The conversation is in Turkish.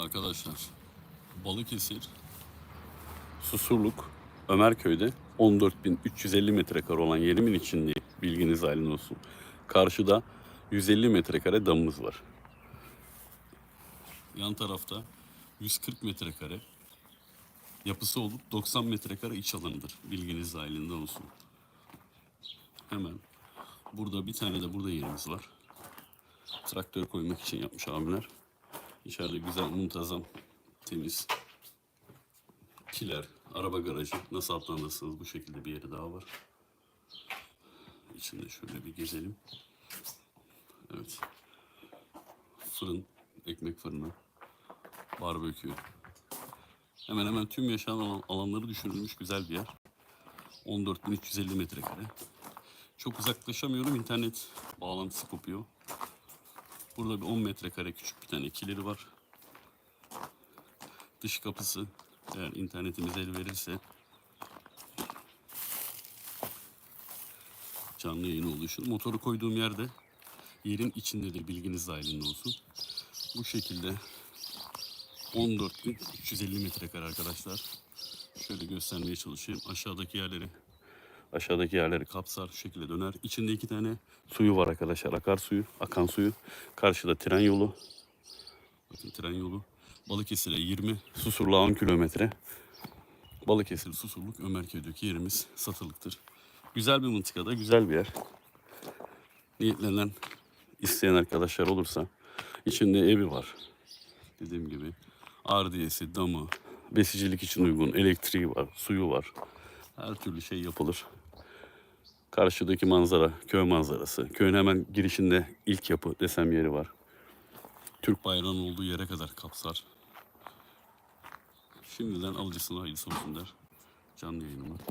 arkadaşlar. Balıkesir, Susurluk, Ömerköy'de 14.350 metrekare olan yerimin içinde bilginiz halinde olsun. Karşıda 150 metrekare damımız var. Yan tarafta 140 metrekare yapısı olup 90 metrekare iç alanıdır. Bilginiz dahilinde olsun. Hemen burada bir tane de burada yerimiz var. Traktör koymak için yapmış abiler. İçeride güzel, muntazam, temiz kiler, araba garajı. Nasıl atlanırsınız bu şekilde bir yeri daha var. İçinde şöyle bir gezelim. Evet. Fırın, ekmek fırını, barbekü. Hemen hemen tüm yaşanan alan- alanları düşünülmüş güzel bir yer. 14.350 metrekare. Çok uzaklaşamıyorum. internet bağlantısı kopuyor. Burada bir 10 metrekare küçük bir tane kileri var. Dış kapısı eğer internetimiz el verirse canlı yayın oluşur. Motoru koyduğum yerde yerin içindedir bilginiz dahilinde olsun. Bu şekilde 14.350 metrekare arkadaşlar. Şöyle göstermeye çalışayım. Aşağıdaki yerleri aşağıdaki yerleri kapsar şu şekilde döner. İçinde iki tane suyu var arkadaşlar. Akarsuyu, akan suyu. Karşıda tren yolu. Bakın tren yolu. Balıkesir'e 20, Susurluğa 10 kilometre. Balıkesir, Susurluk, Ömerköy'deki yerimiz satılıktır. Güzel bir mıntıkada, güzel bir yer. Niyetlenen, isteyen arkadaşlar olursa içinde evi var. Dediğim gibi ardiyesi, damı, besicilik için uygun, elektriği var, suyu var. Her türlü şey yapılır. Karşıdaki manzara, köy manzarası. Köyün hemen girişinde ilk yapı desem yeri var. Türk bayrağının olduğu yere kadar kapsar. Şimdiden alıcısına hayırlısı olsun der. Canlı yayınımı bitiririm.